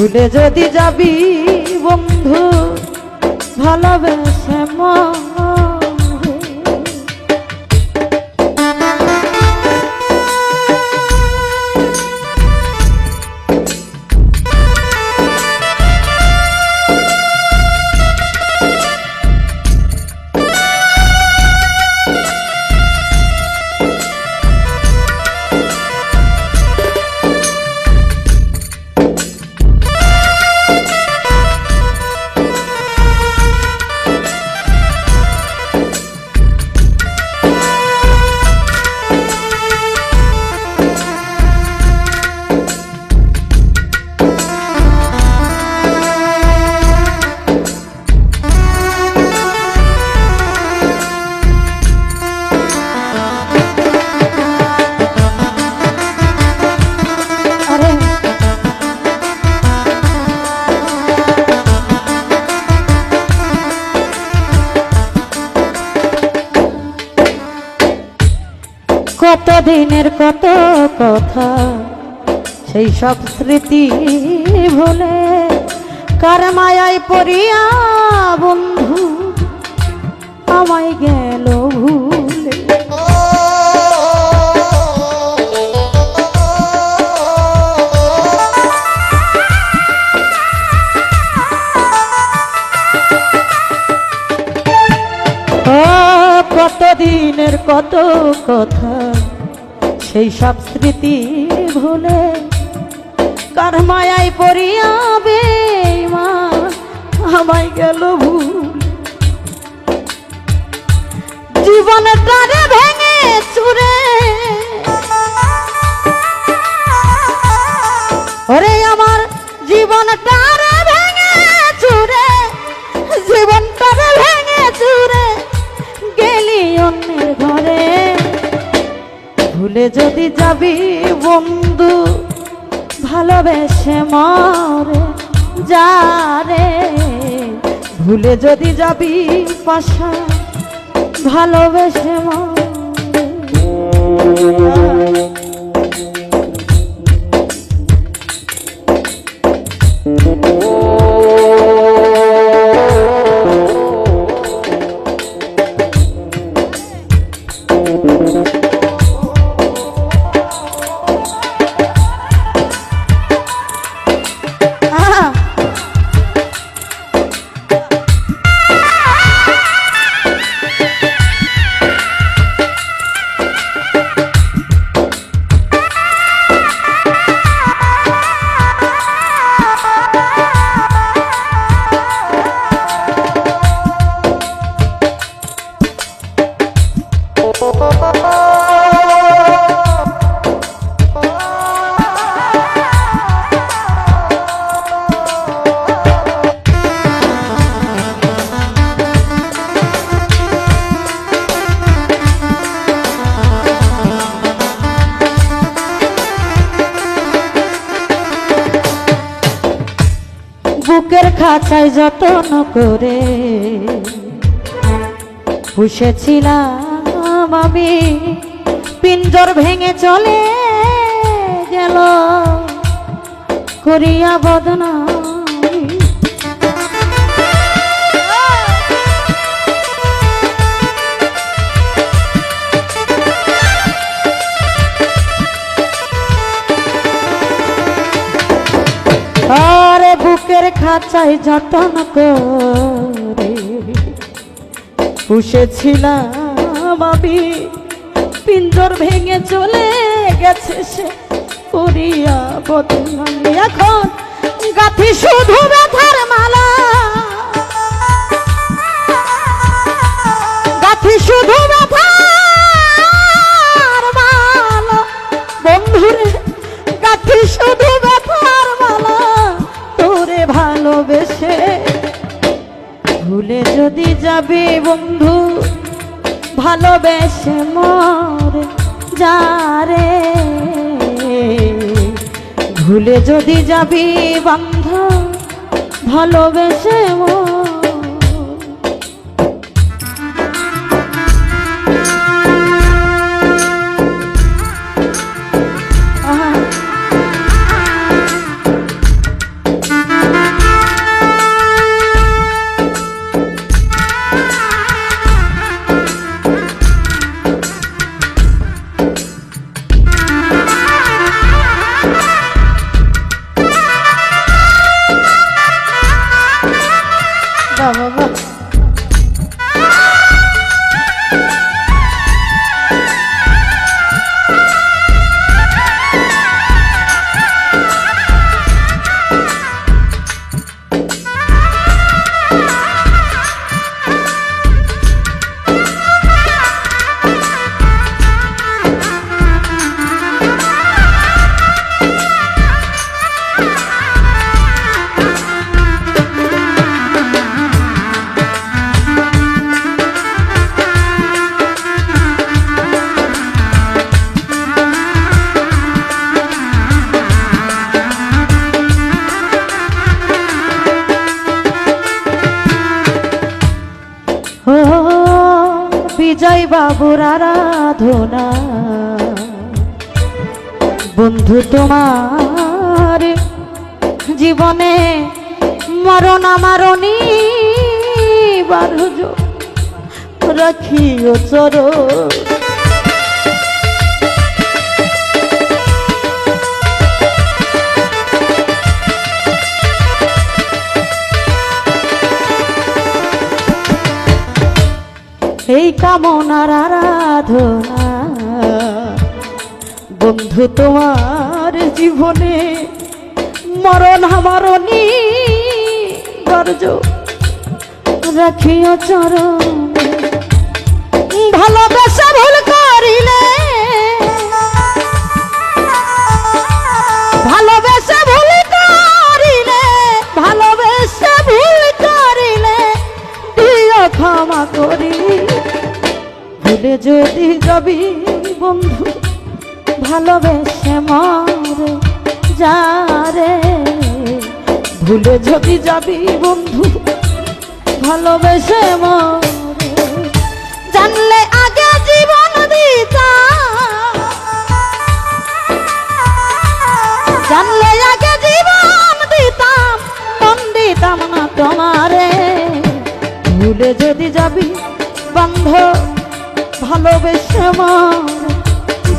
ভুলে যদি যাবি বন্ধু ভালোবেসে মরে কত দিনের কত কথা? সেই সব স্মৃতি ভুলে কার মায়াই পড়িয়া বন্ধু? আমায় গেল কত দিনের কত কথা, সেই সব স্মৃতি ভুলে কার মায়ায় পড়িয়া মা, আমায় গেল ভুল। জীবনটারে ভেঙে চুরে ওরে আমার ভুলে যদি যাবি বন্ধু ভালোবেসে মরে যারে ভুলে যদি যাবি পাশা ভালোবেসে মরে খাঁচায় যতন করে পুষেছিলাম আমি। পিঞ্জর ভেঙে চলে গেল। করিয়া বদনামি খাঁচায় যতন করে। পুষেছিলাম আমি, পিঞ্জর ভেঙে চলে গেছে সে। পুরিয়া বদনামি এখন গাথি শুধু ব্যথার ভালোবেসে মর যারে। ভুলে যদি যাবি বন্ধ ভালোবেসে মর 不，不，不。বাবুর আরাধনা। বন্ধু তোমার জীবনে মরণ বারুজ। রাখিও চর এই কামনার আরাধনা। বন্ধু তোমার জীবনে মরণ আমার গর্জ রাখিও চরণ ভালোবাসা যদি যাবি বন্ধু ভালোবেসে মরে যারে। ভুলে যদি যাবি বন্ধু ভালোবেসে মরে ভালোবেসে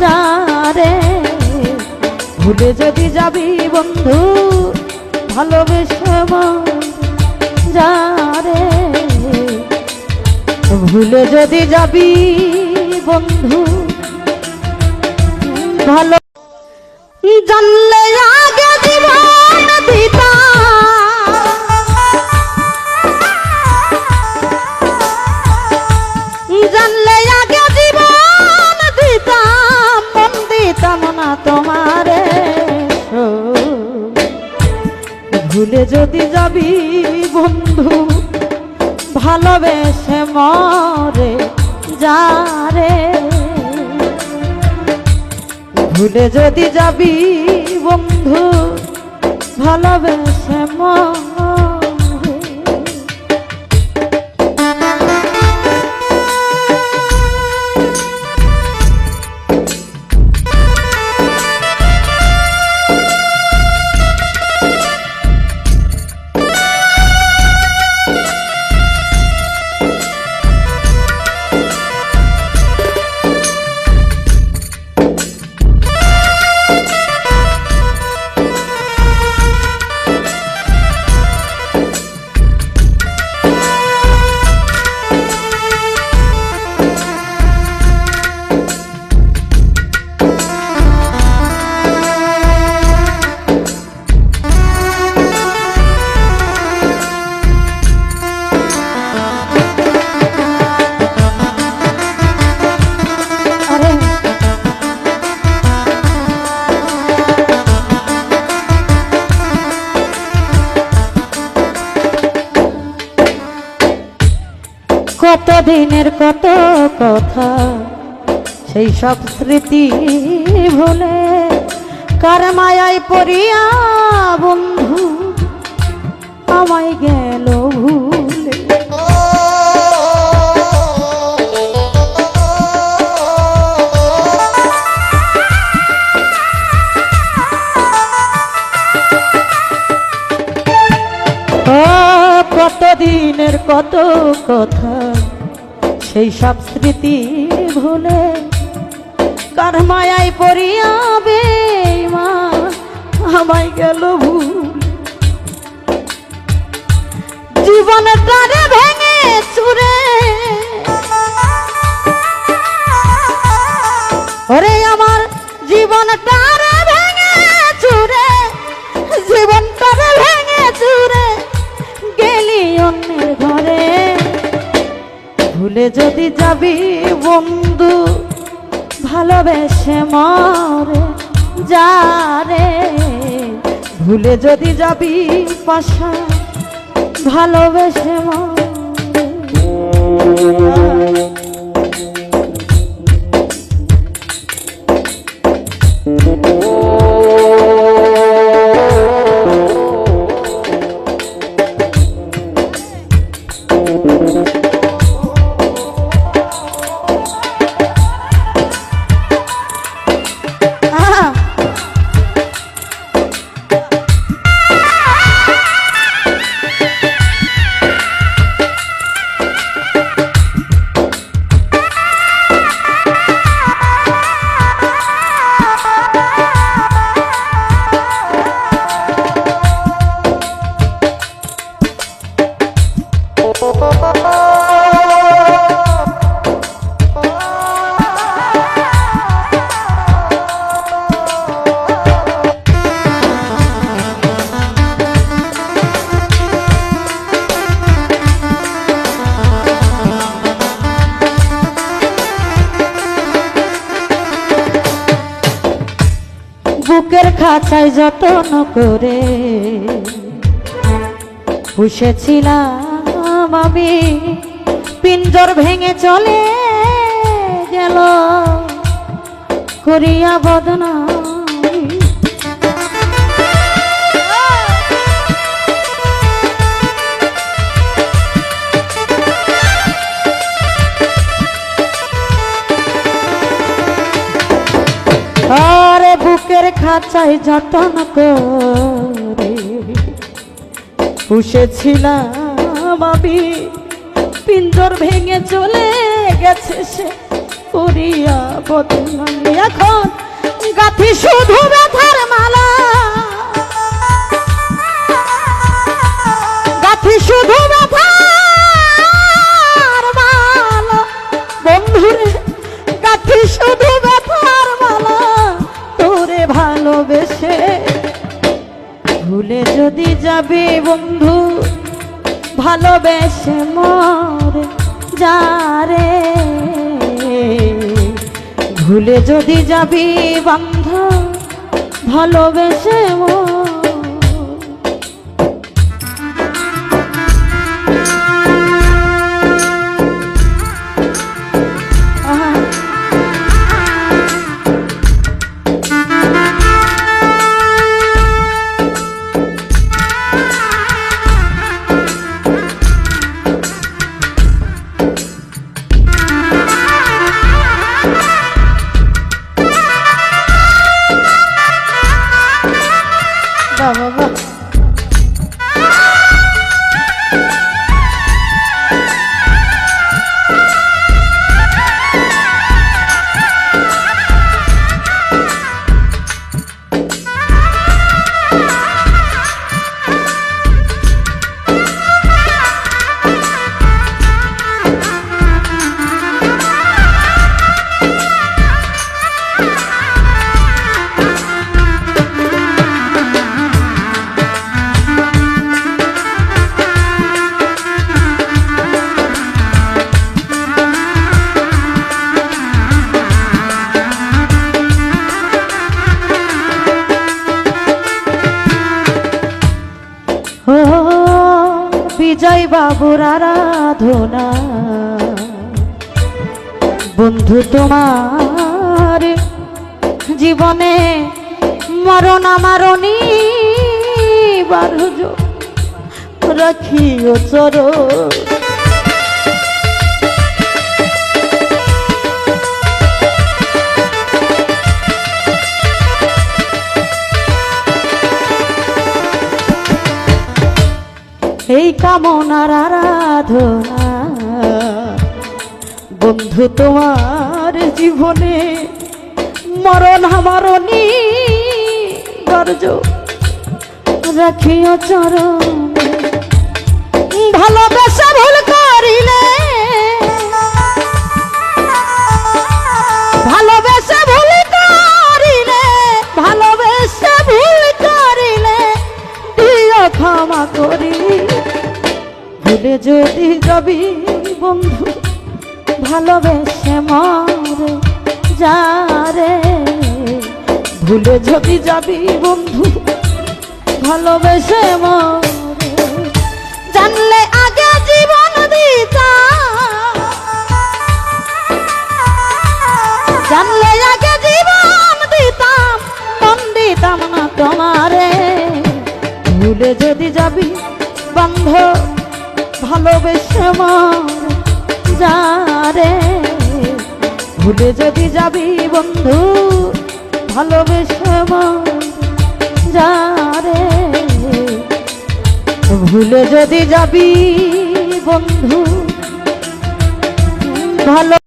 যারে। ভুলে যদি যাবি বন্ধু ভালোবেসে যারে। ভুলে যদি যাবি বন্ধু ভালো জানলে যাবি বন্ধু ভালোবেসে মরে যারে ভুলে যদি যাবি বন্ধু ভালোবেসে কত দিনের কত কথা? সেই সব স্মৃতি ভুলে কার মায়ায় পড়িয়া বন্ধু? আমায় গেল ভুলে কত দিনের কত কথা, সেই সব স্মৃতি ভুলে কার মায়ায় পড়িয়া মা, আমায় গেল ভুল। জীবনটারে ভেঙে চুরে ওরে আমার জীবনটারে ভেঙে চুরে জীবনটারে ভেঙে চুরে গেলি অন্যের ঘরে। ভুলে যদি যাবি বন্ধু, ভালোবেসে মরে যারে ভুলে যদি যাবি পাশা, ভালোবেসে মরে খাঁচায় যতন করে পুষেছিলাম আমি। পিঞ্জর ভেঙে চলে গেল। করিয়া বদনামি বুকের খাঁচায় যতন করে পুষেছিলাম আমি। পিঞ্জর ভেঙে চলে গেছে সে পুরিয়া বদনামি। এখন গাথি শুধু ব্যথার ভালোবেসে মর যারে ভুলে যদি যাবি বন্ধ ভালোবেসে মরে বাবা বাবা। আরাধনা বন্ধু তোমার জীবনে মরণ আমার রাখিও চরণ এই কামনার আরাধনা। বন্ধু তোমার জীবনে মরণ আমার গর্জ রাখিও চরণ। ভালোবাসা ভালোবেসে মরে যারে ভুলে যদি যাবি বন্ধু, ভালোবেসে মরে। জানলে আগে জীবন দিতাম জানলে আগে জীবন দিতাম মন দিতাম না তোমারে। ভুলে যদি যাবি বন্ধ, ভালোবেসে মর। ভুলে যদি যাবি বন্ধু ভালোবেসে যারে ভুলে যদি যাবি বন্ধু ভালো